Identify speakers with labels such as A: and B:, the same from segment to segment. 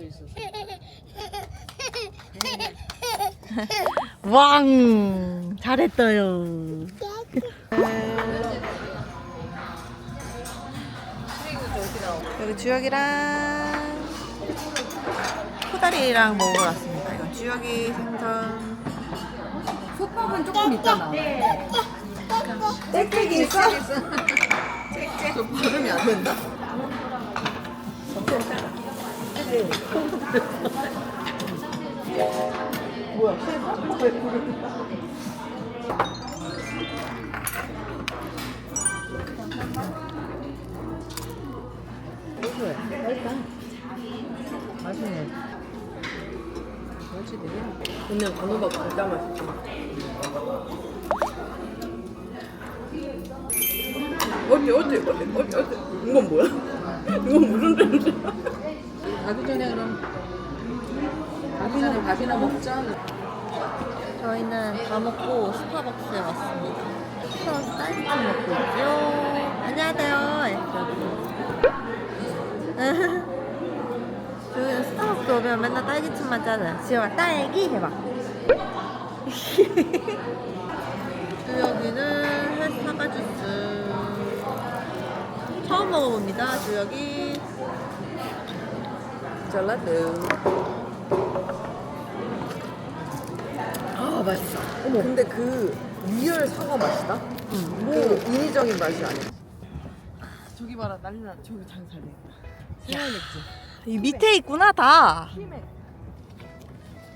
A: 앉아 있었어.
B: 왕 잘했어요. 여기 주혁이랑 코다리랑 먹으러 왔습니다. 이건 주혁이 생선.
A: 솥밥은 조금 있잖아.
B: 짹짹이 있어? 저 발음이 안 된다. 뭐야, 맛있어. 어디 어디 어디 어디 어디 이건 뭐야? 이건 무슨 냄새야?
A: 가기 전에 그럼 가기 전에 밥이나 먹자.
B: 저희는 다 먹고 스타벅스에 왔습니다. 스타벅스 딸기찜 먹고 있죠. 안녕하세요. 저희는 스타벅스 오면 맨날 딸기찜만 짜잖아. 지영아 딸기 해봐. 주혁이는 햇 사과 주스. 처음 먹어봅니다. 주혁이. 젤라도.
A: 아 맛있어.
B: 어머. 근데 그 리얼 사과 맛이다? 응. 뭐 인위적인 맛이 아니야.
A: 저기 봐라 난리 나. 저기 장잘 되겠다. 생활맥주.
B: 이 밑에 있구나 다.
A: 힘에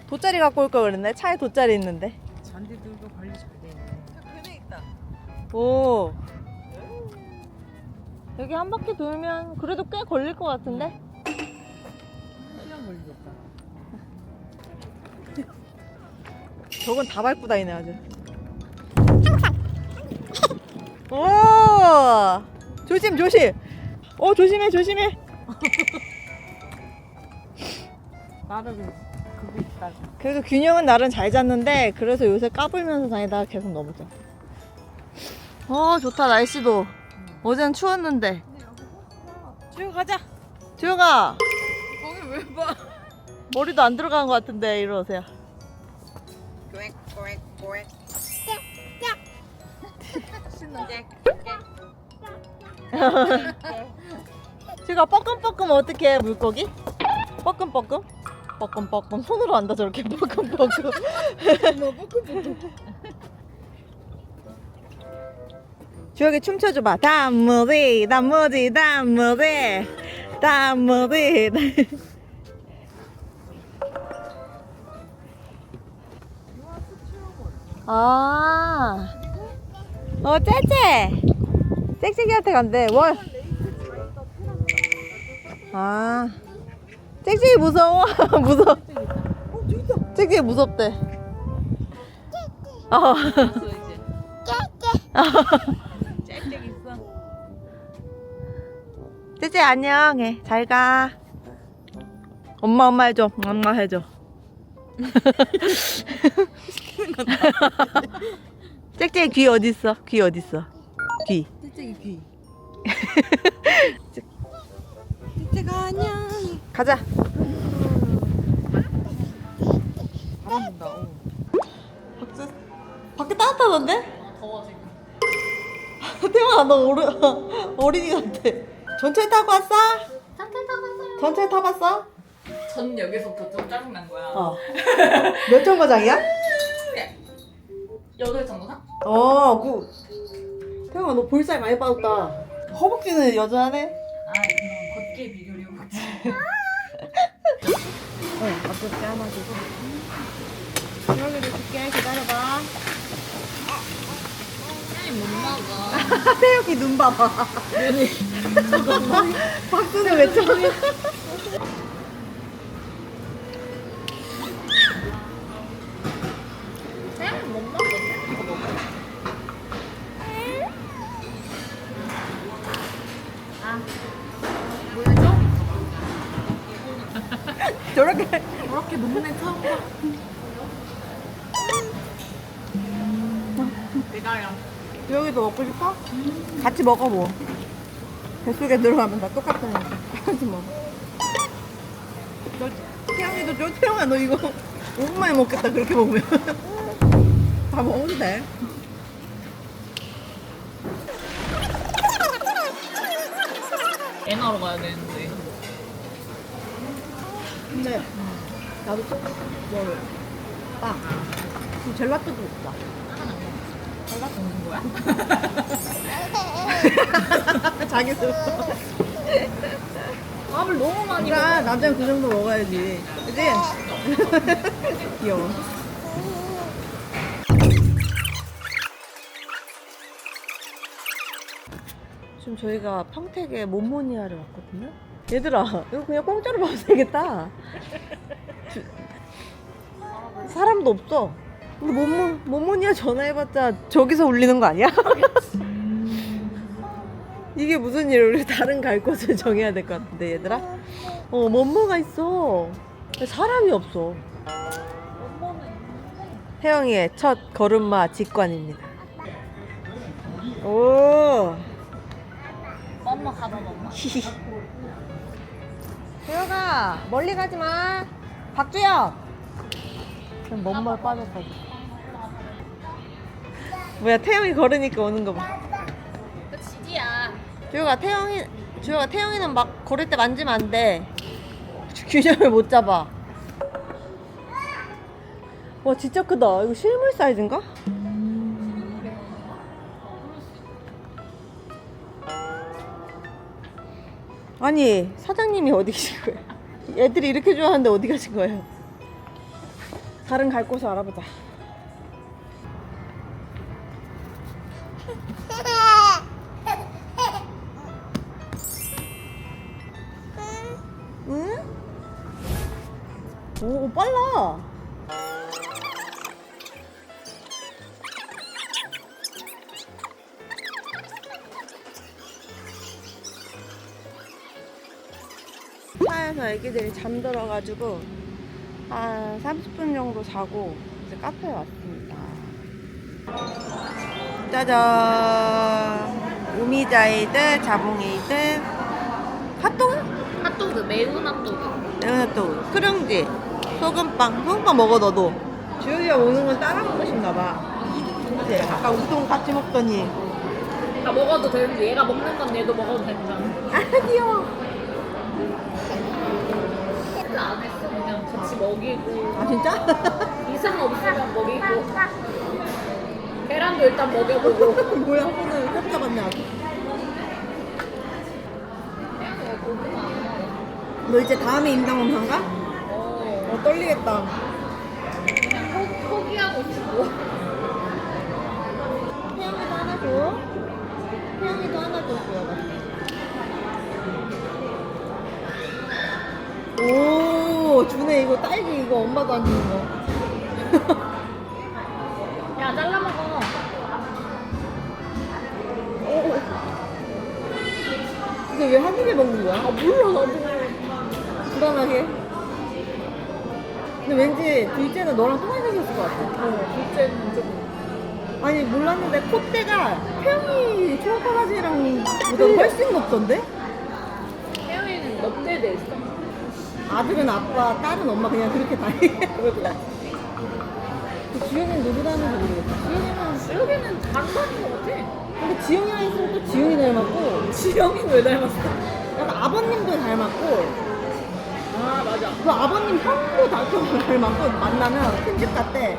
B: 돗자리 갖고 올 걸 그랬네. 차에 돗자리 있는데.
A: 잔디들도 관리 잘 되네.
B: 그네 있다. 오. 여기 한 바퀴 돌면 그래도 꽤 걸릴 것 같은데? 저건 다 밟고 다니네 아주. 오. 조심 조심. 어 조심해 조심해.
A: 나를 그거 있다.
B: 그래도 균형은 나름 잘 잡는데 그래서 요새 까불면서 다니다가 계속 넘어져. 어 좋다 날씨도. 어제는 추웠는데. 주혁 가자. 주혁아
A: 거기 왜 봐?
B: 머리도 안 들어간 것 같은데 이리 오세요. 제가 뻐끔뻐끔 어떻게 해 물고기? 뻐끔뻐끔? 뻐끔뻐끔? 손으로 한다 저렇게 뻐끔뻐끔. 주혁이 춤춰줘봐. 단무지 단무지 단무지 단무지 아, 어, 째째. 짹짹이한테 간대. 뭘? 아, 짹짹이 무서워. 무서워. 짹짹이 무섭대. 어. 째째 안녕해. 잘 가. 엄마 엄마 해줘. 엄마 해줘. 짹짹이 귀 어디 있어? 귀 어디 있어? 귀.
A: 짹짹이 귀.
B: 짹짹아 안녕. 가자.
A: 바람 분다. 어.
B: 박수. 밖에 따뜻하던데?
A: 더워 지금.
B: 태영아 너 어리, 어린이 같아. 전철 타고 왔어?
C: 전철 타고 왔어요.
B: 전철 타봤어?
A: 전 역에서부터 좀 짜증난 거야.
B: 어. 몇 정거장이야?
A: 여덟 정도나?
B: 어, 그. 태영아 너 볼살 많이 빠졌다. 허벅지는 여전하네.
A: 아 그냥 걷기에 비교를 해보지.
B: 어, 어떻게 안아주고. 여기를 줄게 기다려봐.
A: 못 나가.
B: 태영이 눈 봐봐. 눈이. 박수는 왜 쳐? 저렇게.
A: 저렇게 애 처음 봐. 내가요.
B: 여기도 먹고 싶어? 같이 먹어 뭐. 뱃속에 들어가면 다 똑같으니까. 같이 먹어. 저 태영이도 저 태영아 너 이거 5분 만에 먹겠다 그렇게 먹으면 다 먹어도 돼
A: 애나로 가야 되는데.
B: 근데 나도 뭐 빵. 그리고 젤라또도 먹자
A: 젤라또 먹는 거야?
B: 자기 스스로
A: 밥을 너무 많이 먹어.
B: 그러니까 남자는 그 정도 먹어야지 그지? 귀여워 지금 저희가 평택에 모모니아를 왔거든요 얘들아 이거 그냥 공짜로 봐도 되겠다. 주- 사람도 없어. 근데 모모, 모모니아 전화해봤자 저기서 울리는 거 아니야? 이게 무슨 일 우리 다른 갈 곳을 정해야 될 것 같은데 얘들아? 어 뭐뭐가 있어. 사람이 없어. 혜영이의 첫 걸음마 직관입니다. 오.
A: 엄마 가봐 엄마.
B: 혜영아 멀리 가지 마 박주영 그럼 뭔말 빠졌거든 뭐야 태영이 걸으니까 오는 거 봐
A: 그 지지야.
B: 주영아 태영이 주영아 태영이는 막 걸을 때 만지면 안 돼. 균형을 못 잡아. 와 진짜 크다. 이거 실물 사이즈인가? 아니 사장님이 어디 계신 거예요? 애들이 이렇게 좋아하는데 어디 가신 거예요? 다른 갈 곳을 알아보자. 응? 오 빨라. 차에서 애기들이 잠들어가지고 한 30분 정도 자고 이제 카페에 왔습니다. 짜잔! 오미자이드, 자봉에이드, 핫도그?
A: 핫도그 매운 핫도그.
B: 매운 핫도그, 크룽지, 소금빵, 소금빵 먹어 너도. 주혁이가 먹는 건 따라 먹고 싶나 봐. 그치? 아까 우동 같이 먹더니.
A: 나 먹어도 되는데 얘가 먹는 건 얘도 먹어도 된다.
B: 아 귀여워.
A: 안 했어 그냥 같이 먹이고
B: 아 진짜?
A: 이상 없으면 먹이고 계란도 일단 먹여보고.
B: 뭐야 손을 꼭 잡았네 아주. 너 이제 다음에 임당원 반가?
A: 어.
B: 어 떨리겠다.
A: 그냥 포, 포기하고 싶고.
B: 태영이도 하나 줘. 태영이도 하나 줘 주혁아. 오 주네 이거 딸기 이거 엄마도 안 주는 거.
A: 야 잘라 먹어.
B: 오. 근데 왜 한 입에 먹는 거야?
A: 아 몰라 나도.
B: 불안하게. 근데 왠지 둘째는 너랑 똑같이 생겼을 것 같아.
A: 어 둘째는 좀.
B: 아니 몰랐는데 콧대가 태영이 초코바지랑 보다 훨씬 높던데?
A: 태영이는 넉대 돼 있어.
B: 아들은 아빠, 딸은 엄마 그냥 그렇게 다니. 그 주영이는 누구 닮은지 모르겠다. 주영이는
A: 여기는 다른 거 같아.
B: 근데 지영이랑 있으면 또 지영이 닮았고
A: 지영이는 왜 닮았어?
B: 약간 아버님도 닮았고
A: 아 맞아.
B: 그 아버님 형도 닮- 닮았고 만나면 큰집 같대.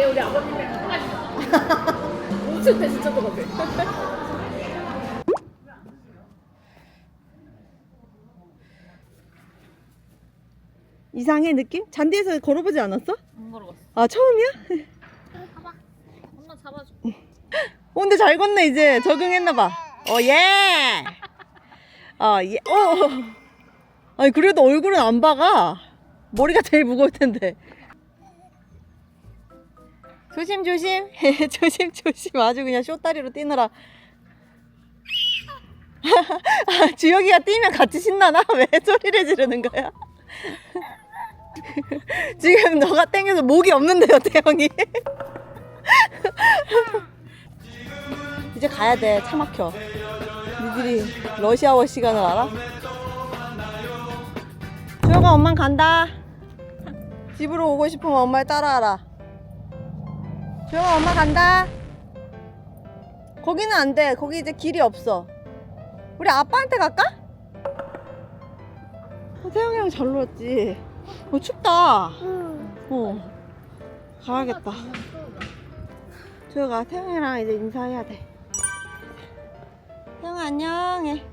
A: 얘 우리 아버님이랑 똑같이. 웃을 때 진짜 똑같아.
B: 이상해 느낌? 잔디에서 걸어보지 않았어?
A: 안 걸어봤어.
B: 아 처음이야?
A: 봐봐. 엄마 잡아줘.
B: 어, 근데 잘 걷네 이제 적응했나 봐. 어 예. 어 예. 어. 아니 그래도 얼굴은 안 박아. 머리가 제일 무거울 텐데. 조심 조심. 조심 조심. 아주 그냥 쇼다리로 뛰느라. 아, 주혁이가 뛰면 같이 신나나? 왜 소리를 지르는 거야? 지금 너가 땡겨서 목이 없는데요, 태영이. 이제 가야 돼. 차 막혀. 니들이 러시아워 시간을 알아? 주영아 엄마 간다. 집으로 오고 싶으면 엄마를 따라하라. 주영아 엄마 간다. 거기는 안 돼. 거기 이제 길이 없어. 우리 아빠한테 갈까? 어, 태영이 형잘 놀았지. 어 춥다. 어 가야겠다. 주영아 태영이랑 이제 인사해야 돼. 태영아 안녕해.